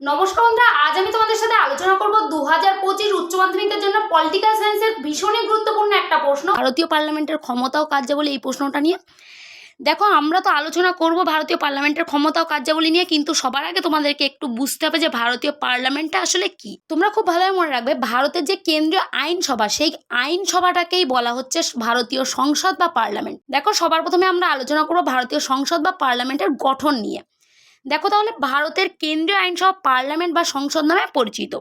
নমস্কার বন্ধুরা, আজ আমি তোমাদের সাথে আলোচনা করব দু হাজার পঁচিশ উচ্চ মাধ্যমিকের জন্য পলিটিক্যাল সায়েন্সের ভীষণই গুরুত্বপূর্ণ একটা প্রশ্ন। ভারতীয় পার্লামেন্টের ক্ষমতা ও কার্যাবলী এই প্রশ্নটা নিয়ে। দেখো, আমরা তো আলোচনা করব ভারতীয় পার্লামেন্টের ক্ষমতা ও কার্যাবলী নিয়ে, কিন্তু সবার আগে তোমাদেরকে একটু বুঝতে হবে যে ভারতীয় পার্লামেন্টটা আসলে কি। তোমরা খুব ভালোভাবে মনে রাখবে, ভারতের যে কেন্দ্রীয় আইনসভা, সেই আইনসভাটাকেই বলা হচ্ছে ভারতীয় সংসদ বা পার্লামেন্ট। দেখো, সবার প্রথমে আমরা আলোচনা করব ভারতীয় সংসদ বা পার্লামেন্টের গঠন নিয়ে। দেখো তাহলে ভারতের কেন্দ্রীয় আইনসভা পার্লামেন্ট বা সংসদ নামে পরিচিত।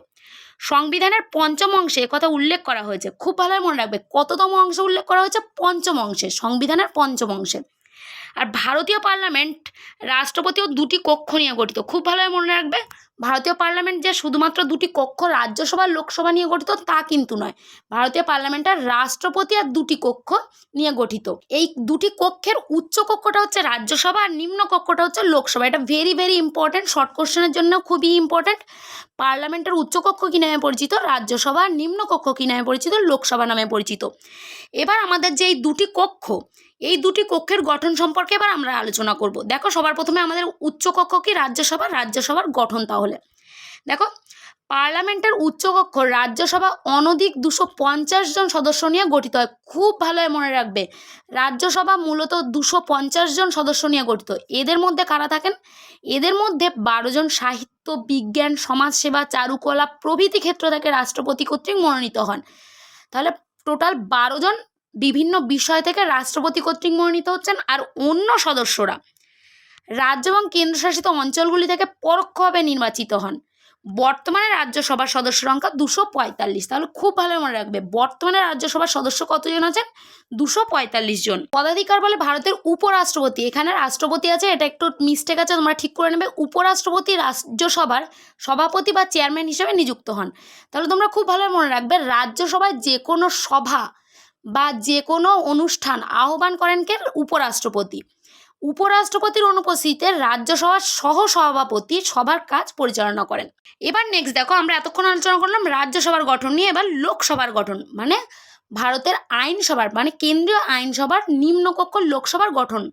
সংবিধানের পঞ্চম অংশে কথা উল্লেখ করা হয়েছে। খুব ভালো মনে রাখবে, কততম অংশ উল্লেখ করা হয়েছে? পঞ্চম অংশে, সংবিধানের পঞ্চম অংশে। আর ভারতীয় পার্লামেন্ট রাষ্ট্রপতিও দুটি কক্ষ নিয়ে গঠিত। খুব ভালোভাবে মনে রাখবে ভারতীয় পার্লামেন্ট যে শুধুমাত্র দুটি কক্ষ রাজ্যসভা, লোকসভা নিয়ে গঠিত, তা কিন্তু নয়। ভারতীয় পার্লামেন্টের রাষ্ট্রপতি আর দুটি কক্ষ নিয়ে গঠিত। এই দুটি কক্ষের উচ্চ কক্ষটা হচ্ছে রাজ্যসভা আর নিম্ন কক্ষটা হচ্ছে লোকসভা। এটা ভেরি ভেরি ইম্পর্ট্যান্ট শর্ট কোশ্চেনের জন্য খুবই ইম্পর্ট্যান্ট পার্লামেন্টের উচ্চ কক্ষ কী নামে পরিচিত? রাজ্যসভা আর নিম্ন কক্ষ কী নামে পরিচিত? লোকসভা নামে পরিচিত। এবার আমাদের যে এই দুটি কক্ষ, এই দুটি কক্ষের গঠন সম্পর্কে এবার আমরা আলোচনা করব। দেখো, সবার প্রথমে আমাদের উচ্চ কক্ষ কি? রাজ্যসভা। রাজ্যসভার গঠন তাহলে। দেখো, পার্লামেন্টের উচ্চকক্ষ রাজ্যসভা অনধিক দুশো পঞ্চাশ জন সদস্য নিয়ে গঠিত হয়। খুব ভালোভাবে মনে রাখবে। রাজ্যসভা মূলত দুশো পঞ্চাশ জন সদস্য নিয়ে গঠিত। এদের মধ্যে কারা থাকেন? এদের মধ্যে বারো জন সাহিত্য, বিজ্ঞান, সমাজসেবা, চারুকলা প্রভৃতি ক্ষেত্র থেকে রাষ্ট্রপতি কর্তৃক মনোনীত হন। তাহলে টোটাল বারো জন বিভিন্ন বিষয় থেকে রাষ্ট্রপতি কর্তৃক মনোনীত হচ্ছেন আর অন্য সদস্যরা। রাজ্য এবং কেন্দ্রশাসিত অঞ্চলগুলি থেকে পরোক্ষভাবে নির্বাচিত হন। বর্তমানে রাজ্যসভার সদস্য সংখ্যা দুশো পঁয়তাল্লিশ। তাহলে খুব ভালো মনে রাখবে। বর্তমানে রাজ্যসভার সদস্য কতজন আছেন? দুশো পঁয়তাল্লিশ জন। পদাধিকার বলে ভারতের উপরাষ্ট্রপতি। এখানে রাষ্ট্রপতি আছে, এটা একটু মিস্টেক আছে, তোমরা ঠিক করে নেবে। উপরাষ্ট্রপতি রাজ্যসভার সভাপতি বা চেয়ারম্যান হিসেবে নিযুক্ত হন। তাহলে তোমরা খুব ভালো মনে রাখবে, রাজ্যসভায় যে কোনো সভা বা যে কোনো অনুষ্ঠান আহ্বান করেন কে? উপরাষ্ট্রপতি। উপরাষ্ট্রপতির অনুপস্থিতিতে রাজ্যসভার সহ সভাপতি সভার কাজ পরিচালনা করেন। এবার নেক্সট দেখো, আমরা এতক্ষণ আলোচনা করলাম রাজ্যসভার গঠন নিয়ে, এবার লোকসভার গঠন মানে ভারতের আইনসভার মানে কেন্দ্রীয় আইনসভার নিম্নকক্ষ লোকসভার গঠন।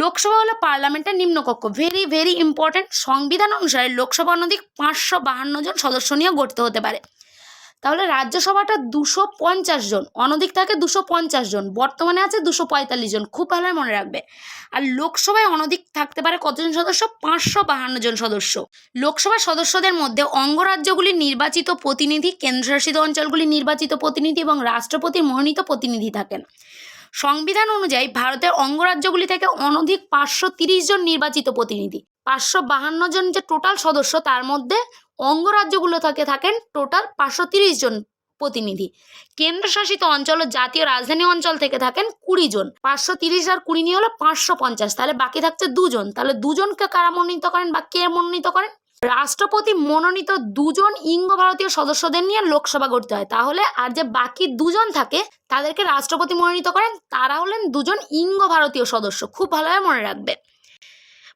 লোকসভা হলো পার্লামেন্টের নিম্নকক্ষ। ভেরি ভেরি ইম্পর্ট্যান্ট সংবিধান অনুসারে লোকসভা অনধিক পাঁচশো বাহান্ন জন সদস্য নিয়ে গঠিত হতে পারে। তাহলে রাজ্যসভাটা দুশো পঞ্চাশ জন, অনধিক থাকে দুশো পঞ্চাশ জন, বর্তমানে আছে দুশো পঁয়তাল্লিশ জন, খুব ভালো মনে রাখবে। আর লোকসভায় অনধিক থাকতে পারে কতজন সদস্য? পাঁচশো বাহান্ন জন সদস্য। লোকসভার সদস্যদের মধ্যে অঙ্গরাজ্যগুলির নির্বাচিত প্রতিনিধি, কেন্দ্রশাসিত অঞ্চলগুলির নির্বাচিত প্রতিনিধি এবং রাষ্ট্রপতির মনোনীত প্রতিনিধি থাকেন। সংবিধান অনুযায়ী ভারতের অঙ্গরাজ্যগুলি থেকে অনধিক পাঁচশো জন নির্বাচিত প্রতিনিধি। পাঁচশো বাহান্ন জন যে টোটাল সদস্য, তার মধ্যে অঙ্গরাজ্যগুলো থেকে, থাকেন টোটাল পাঁচশো তিরিশ জন প্রতিনিধি। কেন্দ্রশাসিত অঞ্চল ও জাতীয় রাজধানী অঞ্চল থেকে থাকেন কুড়ি জন। পাঁচশো তিরিশ আর কুড়ি নিয়ে হলো পাঁচশো পঞ্চাশ। তাহলে বাকি থাকছে দুজন। তাহলে দুজনকে কারা মনোনীত করেন বা কে মনোনীত করেন? রাষ্ট্রপতি মনোনীত দুজন ইঙ্গ ভারতীয় সদস্যদের নিয়ে লোকসভা গঠিত হয়। তাহলে আর যে বাকি দুজন থাকে, তাদেরকে রাষ্ট্রপতি মনোনীত করেন, তারা হলেন দুজন ইঙ্গ ভারতীয় সদস্য। খুব ভালোভাবে মনে রাখবে।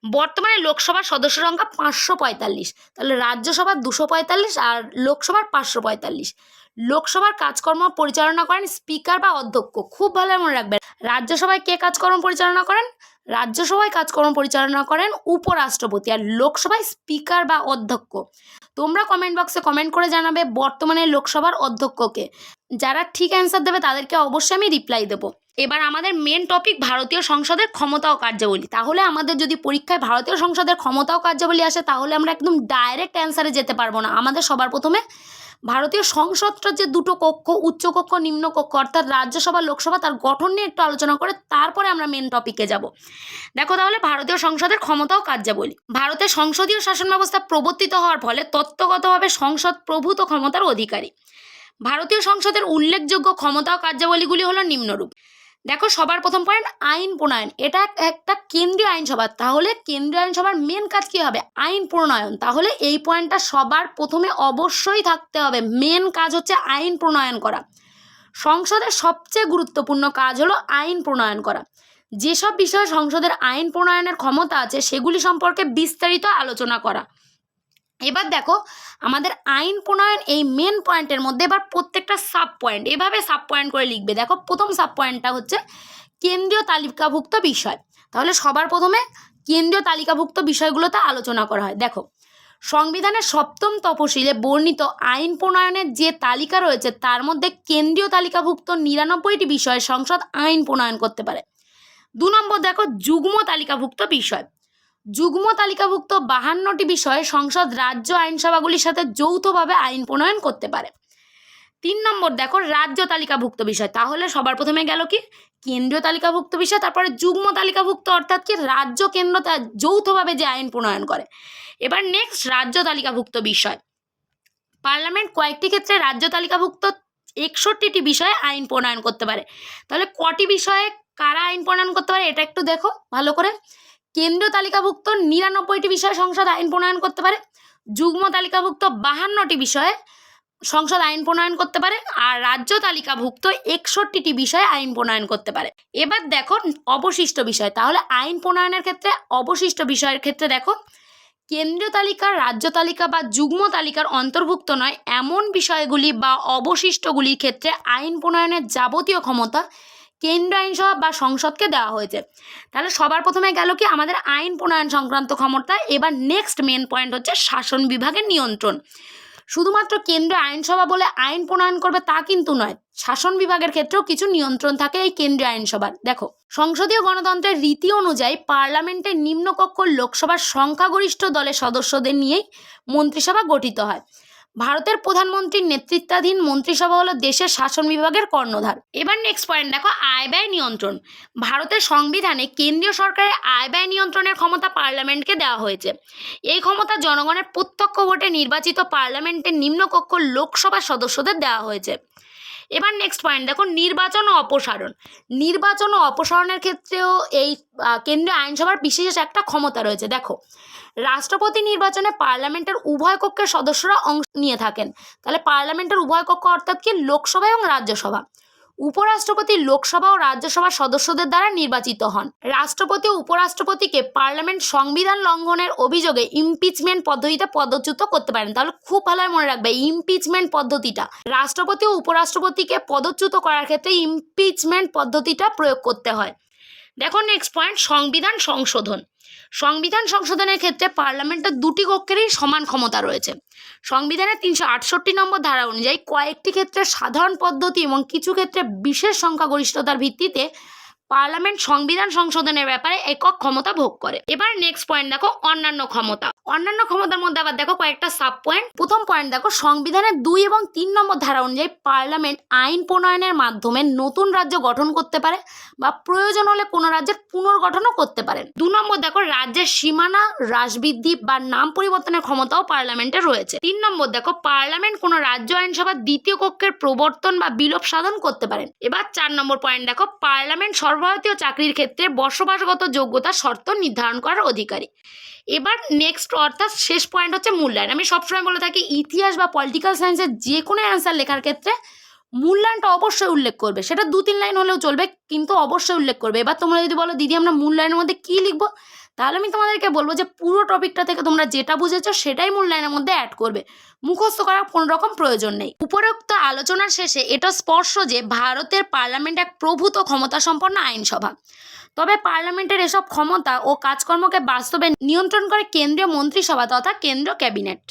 বর্তমানে লোকসভার সদস্য সংখ্যা পাঁচশো পঁয়তাল্লিশ। তাহলে রাজ্যসভার দুশো পঁয়তাল্লিশ আর লোকসভার পাঁচশো পঁয়তাল্লিশ। লোকসভার কাজকর্ম পরিচালনা করেন স্পিকার বা অধ্যক্ষ। খুব ভালো মনে রাখবেন। রাজ্যসভায় কে কাজকর্ম পরিচালনা করেন? রাজ্যসভায় কাজকর্ম পরিচালনা করেন উপরাষ্ট্রপতি আর লোকসভায় স্পিকার বা অধ্যক্ষ। তোমরা কমেন্ট বক্সে কমেন্ট করে জানাবে বর্তমানে লোকসভার অধ্যক্ষকে। যারা ঠিক অ্যান্সার দেবে তাদেরকে অবশ্যই আমি রিপ্লাই দেবো। এবার আমাদের মেন টপিক ভারতীয় সংসদের ক্ষমতা ও কার্যাবলী। তাহলে আমাদের যদি পরীক্ষায় ভারতীয় সংসদের ক্ষমতা ও কার্যাবলী আসে, তাহলে আমরা একদম ডাইরেক্ট অ্যান্সারে যেতে পারব না। আমাদের সবার প্রথমে ভারতীয় সংসদটার যে দুটো কক্ষ, উচ্চ কক্ষ, নিম্ন কক্ষ, অর্থাৎ রাজ্যসভা, লোকসভা, তার গঠন নিয়ে একটু আলোচনা করে তারপরে আমরা মেন টপিকে যাব। দেখো তাহলে ভারতীয় সংসদের ক্ষমতা ও কার্যাবলী। ভারতের সংসদীয় শাসন ব্যবস্থা প্রবর্তিত হওয়ার ফলে তত্ত্বগতভাবে সংসদ প্রভূত ক্ষমতার অধিকারী। ভারতীয় সংসদের উল্লেখযোগ্য ক্ষমতা ও কার্যাবলীগুলি হলো নিম্নরূপ। দেখো সবার প্রথম পয়েন্ট আইন প্রণয়ন। এটা একটা কেন্দ্রীয় আইনসভা। তাহলে কেন্দ্রীয় আইনসভার মেন কাজ কী হবে? আইন প্রণয়ন। তাহলে এই পয়েন্টটা সবার প্রথমে অবশ্যই থাকতে হবে। মেন কাজ হচ্ছে আইন প্রণয়ন করা। সংসদের সবচেয়ে গুরুত্বপূর্ণ কাজ হলো আইন প্রণয়ন করা। যেসব বিষয়ে সংসদের আইন প্রণয়নের ক্ষমতা আছে, সেগুলি সম্পর্কে বিস্তারিত আলোচনা করা। এবার দেখো, আমাদের আইন প্রণয়ন এই মেন পয়েন্টের মধ্যে এবার প্রত্যেকটা সাব পয়েন্ট এভাবে সাব পয়েন্ট করে লিখবে। দেখো, প্রথম সাব পয়েন্টটা হচ্ছে কেন্দ্রীয় তালিকাভুক্ত বিষয়। তাহলে সবার প্রথমে কেন্দ্রীয় তালিকাভুক্ত বিষয়গুলোতে আলোচনা করা হয়। দেখো, সংবিধানের সপ্তম তপশিলে বর্ণিত আইন প্রণয়নের যে তালিকা রয়েছে, তার মধ্যে কেন্দ্রীয় তালিকাভুক্ত নিরানব্বইটি বিষয়ে সংসদ আইন প্রণয়ন করতে পারে। দু নম্বর দেখো, যুগ্ম তালিকাভুক্ত বিষয়। যুগ্ম তালিকাভুক্ত বাহান্নটি বিষয়ে সংসদ রাজ্য আইনসভাগুলির সাথে যৌথভাবে আইন প্রণয়ন করতে পারে। তিন নম্বর, দেখো, রাজ্য তালিকাভুক্ত বিষয়। তাহলে সবার প্রথমে গেল কি? কেন্দ্রীয় তালিকাভুক্ত বিষয়, তারপরে যুগ্ম তালিকাভুক্ত অর্থাৎ কি? রাজ্য কেন্দ্র যৌথভাবে যে আইন প্রণয়ন করে। এবার নেক্সট রাজ্য তালিকাভুক্ত বিষয়। পার্লামেন্ট কয়েকটি ক্ষেত্রে রাজ্য তালিকাভুক্ত একষট্টিটি বিষয়ে আইন প্রণয়ন করতে পারে। তাহলে কটি বিষয়ে কারা আইন প্রণয়ন করতে পারে? এটা একটু দেখো ভালো করে। কেন্দ্রীয় তালিকাভুক্ত নিরানব্বইটি বিষয়ে সংসদ আইন প্রণয়ন করতে পারে, যুগ্ম তালিকাভুক্ত বাহান্নটি বিষয়ে সংসদ আইন প্রণয়ন করতে পারে, আর রাজ্য তালিকাভুক্ত একষট্টিটি বিষয়ে আইন প্রণয়ন করতে পারে। এবার দেখো অবশিষ্ট বিষয়, তাহলে আইন প্রণয়নের ক্ষেত্রে অবশিষ্ট বিষয়ের ক্ষেত্রে দেখো কেন্দ্রীয় তালিকা, রাজ্য তালিকা বা যুগ্ম তালিকার অন্তর্ভুক্ত নয়, এমন বিষয়গুলি বা অবশিষ্টগুলির ক্ষেত্রে আইন প্রণয়নের যাবতীয় ক্ষমতা কেন্দ্র আইনসভা বা সংসদকে দেওয়া হয়েছে। তাহলে সবার প্রথমে গেল কি? আমাদের আইন প্রণয়ন সংক্রান্ত ক্ষমতা, এবার নেক্সট মেন পয়েন্ট হচ্ছে শাসন বিভাগের নিয়ন্ত্রণ। শুধুমাত্র কেন্দ্র আইনসভা বলে আইন প্রণয়ন করবে তা কিন্তু নয়, শাসন বিভাগের ক্ষেত্রেও কিছু নিয়ন্ত্রণ থাকে এই কেন্দ্রীয় আইনসভার দেখো, সংসদীয় গণতন্ত্রের রীতি অনুযায়ী পার্লামেন্টের নিম্নকক্ষ লোকসভার সংখ্যাগরিষ্ঠ দলের সদস্যদের নিয়েই মন্ত্রিসভা গঠিত হয়। ভারতের প্রধানমন্ত্রীর নেতৃত্বাধীন মন্ত্রিসভা হলো দেশের শাসন বিভাগের কর্ণধার। এবার নেক্সট পয়েন্ট দেখো আয় ব্যয় নিয়ন্ত্রণ। ভারতের সংবিধানে কেন্দ্রীয় সরকারের আয় ব্যয় নিয়ন্ত্রণের ক্ষমতা পার্লামেন্টকে দেওয়া হয়েছে। এই ক্ষমতা জনগণের প্রত্যক্ষ ভোটে নির্বাচিত পার্লামেন্টের নিম্নকক্ষ লোকসভার সদস্যদের দেওয়া হয়েছে। এবার নেক্সট পয়েন্ট দেখো নির্বাচন ও অপসারণ। নির্বাচন ও অপসারণের ক্ষেত্রেও এই কেন্দ্রীয় আইনসভার বিশেষ একটা ক্ষমতা রয়েছে। দেখো, রাষ্ট্রপতি নির্বাচনে পার্লামেন্টের উভয় কক্ষের সদস্যরা অংশ নিয়ে থাকেন। তাহলে পার্লামেন্টের উভয় কক্ষ অর্থাৎ কি? লোকসভা এবং রাজ্যসভা। উপরাষ্ট্রপতি লোকসভা ও রাজ্যসভার সদস্যদের দ্বারা নির্বাচিত হন। রাষ্ট্রপতি ও উপরাষ্ট্রপতিকে পার্লামেন্ট সংবিধান লঙ্ঘনের অভিযোগে ইমপিচমেন্ট পদ্ধতিতে পদচ্যুত করতে পারেন। তাহলে খুব ভালো মনে রাখবে, ইমপিচমেন্ট পদ্ধতিটা। রাষ্ট্রপতি ও উপরাষ্ট্রপতিকে পদচ্যুত করার ক্ষেত্রে ইমপিচমেন্ট পদ্ধতিটা প্রয়োগ করতে হয়। দেখো নেক্সট পয়েন্ট সংবিধান সংশোধন। সংবিধান সংশোধনের ক্ষেত্রে পার্লামেন্টের দুটি কক্ষেরই সমান ক্ষমতা রয়েছে। সংবিধানের তিনশো আটষট্টি নম্বর ধারা অনুযায়ী কয়েকটি ক্ষেত্রে সাধারণ পদ্ধতি এবং কিছু ক্ষেত্রে বিশেষ সংখ্যাগরিষ্ঠতার ভিত্তিতে পার্লামেন্ট সংবিধান সংশোধনের ব্যাপারে একক ক্ষমতা ভোগ করে। এবার নেক্সট পয়েন্ট দেখো, অন্যান্য ক্ষমতা। অন্যান্য ক্ষমতার মধ্যে আবার দেখো কয়েকটা সাব পয়েন্ট প্রথম পয়েন্ট দেখো, সংবিধানের দুই এবং তিন নম্বর ধারা অনুযায়ী পার্লামেন্ট আইন প্রণয়নের মাধ্যমে নতুন রাজ্য গঠন করতে পারে বা প্রয়োজন হলে কোনো রাজ্যের পুনর্গঠনও করতে পারেন দু নম্বর দেখো, রাজ্যের সীমানা হ্রাস বৃদ্ধি বা নাম পরিবর্তনের ক্ষমতাও পার্লামেন্টে রয়েছে। তিন নম্বর দেখো, পার্লামেন্ট কোনো রাজ্য আইনসভার দ্বিতীয় কক্ষের প্রবর্তন বা বিলোপ সাধন করতে পারেন এবার চার নম্বর পয়েন্ট দেখো, পার্লামেন্ট সর্বভারতীয় চাকরির ক্ষেত্রে বসবাসগত যোগ্যতা শর্ত নির্ধারণ করার অধিকারী। এবার নেক্সট অর্থাৎ শেষ পয়েন্ট হচ্ছে মূল্যায়ন। আমি সবসময় বলে থাকি, ইতিহাস বা পলিটিক্যাল সায়েন্সের যে কোনো অ্যান্সার লেখার ক্ষেত্রে মূল্যায়নটা অবশ্যই উল্লেখ করবে। সেটা দু তিন লাইন হলেও চলবে, কিন্তু অবশ্যই উল্লেখ করবে। এবার তোমরা যদি বলো, দিদি, আমরা মূল্যায়নের মধ্যে কী লিখব? তাহলে আমি তোমাদেরকে বলব যে পুরো টপিকটা থেকে তোমরা যেটা বুঝেছ সেটাই মূল্যায়নের মধ্যে অ্যাড করবে। মুখস্থ করার কোনো রকম প্রয়োজন নেই। উপরোক্ত আলোচনার শেষে এটা স্পর্শ যে ভারতের পার্লামেন্ট এক প্রভূত ক্ষমতা সম্পন্ন আইনসভা। তবে পার্লামেন্টের এসব ক্ষমতা ও কাজকর্মকে বাস্তবে নিয়ন্ত্রণ করে কেন্দ্রীয় মন্ত্রিসভা তথা কেন্দ্রীয় ক্যাবিনেট।